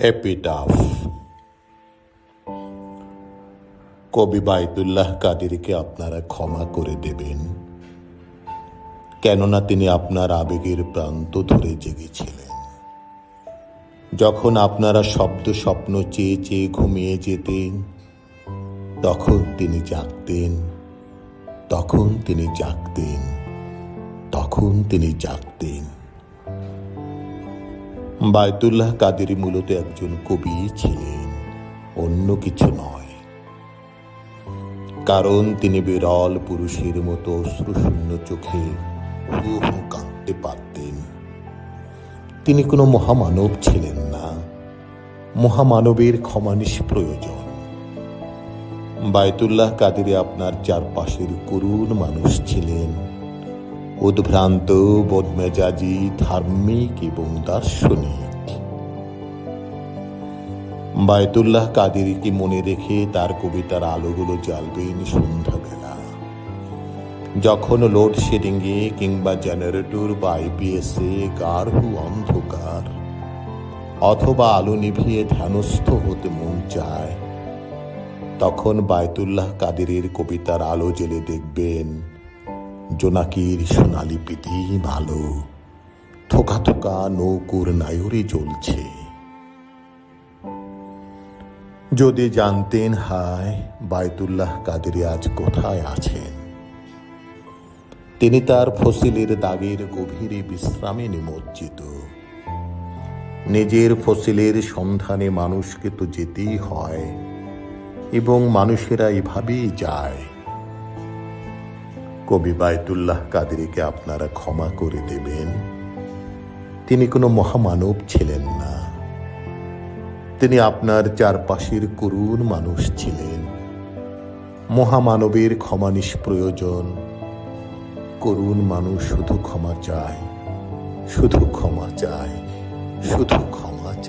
Epitaph কবি বাইতুল্লাহ কাদেরকে আপনারা ক্ষমা করে দেবেন কেননা তিনি আপনার আবেগের প্রান্ত ধরে জেগেছিলেন যখন আপনারা শব্দ স্বপ্ন চেয়ে চেয়ে ঘুমিয়ে যেতেন তখন তিনি জাগতেন তখন তিনি জাগতেন তখন তিনি জাগতেন বায়তুল্লাহ কাদেরি মূলত একজন কবি ছিলেন, অন্য কিছু নয়। কারণ তিনি বিরল পুরুষের মতো অশ্রুশূন্য চোখে হু হু কাঁদতে পারতেন। তিনি কোনো মহামানব ছিলেন না। মহামানবের ক্ষমা প্রয়োজন বায়তুল্লাহ কাদেরে আপনার চারপাশের করুণ মানুষ ছিলেন। উদ্ভ্রান্ত বদমেজাজি ধার্মিক এবং দার্শনিক। বায়তুল্লাহ কাদেরিকে মনে রেখে তার কবিতার আলোগুলো জ্বালবেন সন্ধ্যাবেলা। যখন লোডশেডিংয়ে কিংবা জেনারেটর বা আইপিএসে গাঢ় অন্ধকার, অথবা আলো নিভিয়ে ধ্যানস্থ হতে মন চায়, তখন বায়তুল্লাহ কাদেরের কবিতার আলো জেলে দেখবেন জোনাকির সোনালি পিটি ভালো। থোকা থোকা নৌকুর নায়রে জ্বলছে। যদি জানতেন হায়, বায়তুল্লাহ কাদেরি আজ কোথায় আছেন? তিনি তার ফসিলের দাগের গভীরে বিশ্রামে নিমজ্জিত। নিজের ফসিলের সন্ধানে মানুষকে তো যেতেই হয়, এবং মানুষেরা এভাবেই যায়। কবি বায়তুল্লাহ কাদেরিকে আপনারা ক্ষমা করে দেবেন। তিনি কোনো মহামানব ছিলেন না। তিনি আপনার চারপাশের করুণ মানুষ ছিলেন। মহামানবের ক্ষমা নিষ্প্রয়োজন। করুণ মানুষ শুধু ক্ষমা চায়, শুধু ক্ষমা চায়, শুধু ক্ষমা